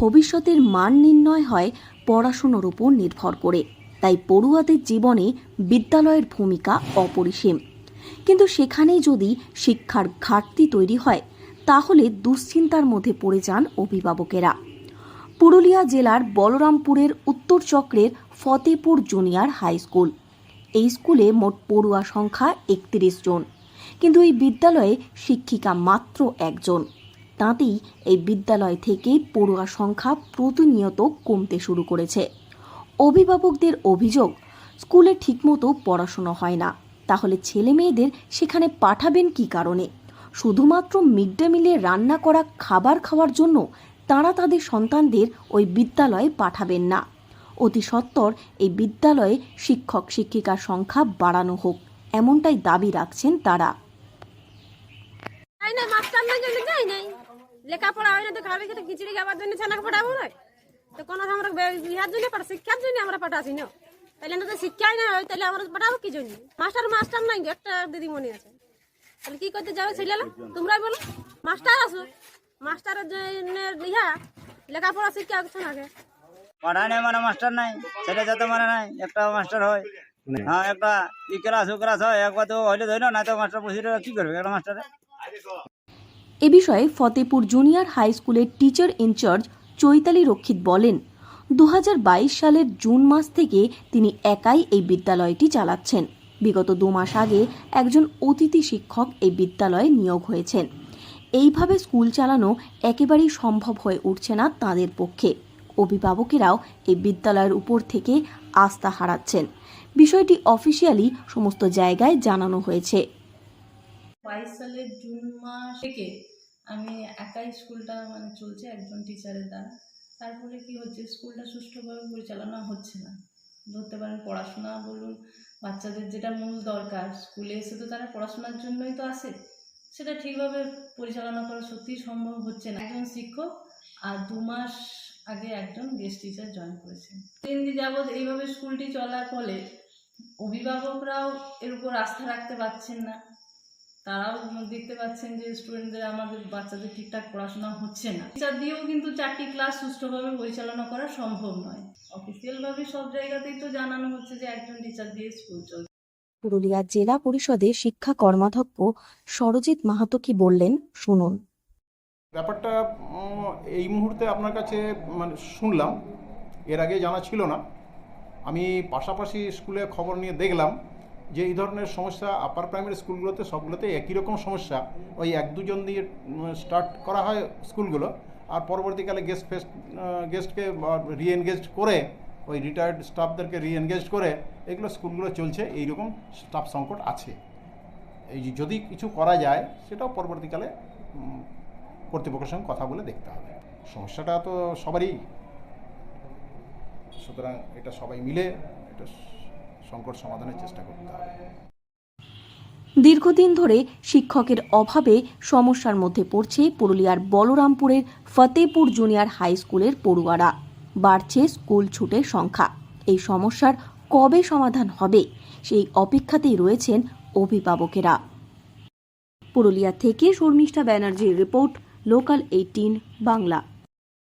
ভবিষ্যতের মান নির্ণয় হয় পড়াশুনোর উপর নির্ভর করে। তাই পড়ুয়াদের জীবনে বিদ্যালয়ের ভূমিকা অপরিসীম। কিন্তু সেখানে যদি শিক্ষার ঘাটতি তৈরি হয়, তাহলে দুশ্চিন্তার মধ্যে পড়ে যান অভিভাবকেরা। পুরুলিয়া জেলার বলরামপুরের উত্তর চক্রের ফতেপুর জুনিয়র হাই স্কুল। এই স্কুলে মোট পড়ুয়া সংখ্যা একত্রিশ জন। কিন্তু এই বিদ্যালয়ে শিক্ষিকা মাত্র একজন। তাঁতেই এই বিদ্যালয় থেকে পড়ুয়া সংখ্যা প্রতিনিয়ত কমতে শুরু করেছে। অভিভাবকদের অভিযোগ, স্কুলে ঠিকমতো পড়াশুনো হয় না। তাহলে ছেলে মেয়েদের সেখানে পাঠাবেন কি কারণে? শুধুমাত্র মিড ডে মিলে রান্না করা, খাবার খাওয়ার জন্য তারা তাদের সন্তানদের ওই বিদ্যালয়ে পাঠাবেন না। অতি সত্বর এই বিদ্যালয়ে শিক্ষক, শিক্ষিকার সংখ্যা বাড়ানো হোক, এমনটাই দাবি রাখছেন তারা। লেখাপড়া না তো খাবে খেতে খিচুড়ি খাবার জন্য ছানাকে পড়াবো না। তো কোনো আমরা ইহার জন্য পাঠা শিক্ষার জন্য আমরা পাঠাছি না। তাহলে না তো শিক্ষাই না হয় তাহলে আমরা পাঠাবো কি জন্য? মাস্টার মাস্টার নাই, একটা দিদিমণি আছে। তাহলে কি করতে যাবে ছেলে তোমরাই বলো। মাস্টার আসো মাস্টারের জন্য ইহা লেখাপড়া, শিক্ষা না আগে পড়ায় নাই মানে মাস্টার নাই, ছেলে যাতে মানে নাই, একটা মাস্টার হয়। হ্যাঁ একটা ই ক্লাস ও ক্লাস হয়, একবার তো হইলে ধরো না তো মাস্টার বসে কি করবে একটা মাস্টারে? এ বিষয়ে ফতেপুর জুনিয়র হাই স্কুলের টিচার ইনচার্জ চৈতালি রক্ষিত বলেন দু হাজার বাইশ সালের জুন মাস থেকে তিনি একাই এই বিদ্যালয়টি চালাচ্ছেন। বিগত দু মাস আগে একজন অতিথি শিক্ষক এই বিদ্যালয়ে নিয়োগ হয়েছেন। এইভাবে স্কুল চালানো একেবারেই সম্ভব হয়ে উঠছে না তাদের পক্ষে। অভিভাবকেরাও এই বিদ্যালয়ের উপর থেকে আস্থা হারাচ্ছেন। বিষয়টি অফিসিয়ালি সমস্ত জায়গায় জানানো হয়েছে। বাইশ সালের জুন মাস থেকে আমি একাই স্কুলটা মানে চলছে একজন টিচারের দ্বারা। তারপরে কি হচ্ছে? স্কুলটা সুষ্ঠুভাবে পরিচালনা হচ্ছে না। ধরতে পারেন পড়াশোনা বলুন, বাচ্চাদের যেটা মূল দরকার, স্কুলে এসে তো তারা পড়াশোনার জন্যই তো আসে। সেটা ঠিকভাবে পরিচালনা করা সত্যিই সম্ভব হচ্ছে না। একজন শিক্ষক আর দু মাস আগে একজন গেস্ট টিচার জয়েন করেছেন। তিন দিন যাবৎ এইভাবে স্কুলটি চলার ফলে অভিভাবকরাও এর উপর আস্থা রাখতে পারছেন না। তারাও দেখতে পাচ্ছেন যে স্টুডেন্টদের আমাদের বাচ্চাদের ঠিকঠাক পড়াশোনা হচ্ছে না। টিচার দিয়েও কিন্তু চারটি ক্লাস সুষ্ঠুভাবে পরিচালনা করা সম্ভব নয়। অফিসিয়ালভাবে সব জায়গাতেই তো জানানো হচ্ছে যে একজন টিচার দিয়ে স্কুল চলছে। পুরুলিয়া জেলা পরিষদে শিক্ষা কর্মাধ্যক্ষ সরজিৎ মাহাতো কি বললেন শুনুন। ব্যাপারটা এই মুহূর্তে আপনার কাছে মানে শুনলাম। এর আগে জানা ছিল না। আমি পাশাপাশি স্কুলে খবর নিয়ে দেখলাম। যে এই ধরনের সমস্যা আপার প্রাইমারি স্কুলগুলোতে সবগুলোতে একই রকম সমস্যা। ওই এক দুজন দিয়ে স্টার্ট করা হয় স্কুলগুলো, আর পরবর্তীকালে গেস্ট ফেস্ট গেস্টকে রিএনগেজ করে, ওই রিটায়ার্ড স্টাফদেরকে রিএনগেজ করে, এগুলো স্কুলগুলো চলছে, এইরকম স্টাফ সংকট আছে। এই যদি কিছু করা যায়, সেটাও পরবর্তীকালে কর্তৃপক্ষের সঙ্গে কথা বলে দেখতে হবে। সমস্যাটা তো সবারই। সুতরাং এটা সবাই মিলে, এটা সংকট সমাধানের চেষ্টা করতে হবে। দীর্ঘদিন ধরে শিক্ষকের অভাবে সমস্যার মধ্যে পড়ছে পুরুলিয়ার বলরামপুরের ফতেপুর জুনিয়র হাই স্কুলের পড়ুয়ারা। বাড়ছে স্কুল ছুটের সংখ্যা। এই সমস্যার কবে সমাধান হবে সেই অপেক্ষাতেই রয়েছেন অভিভাবকেরা। পুরুলিয়া থেকে শর্মিষ্ঠা ব্যানার্জির রিপোর্ট লোকাল এইটিন বাংলা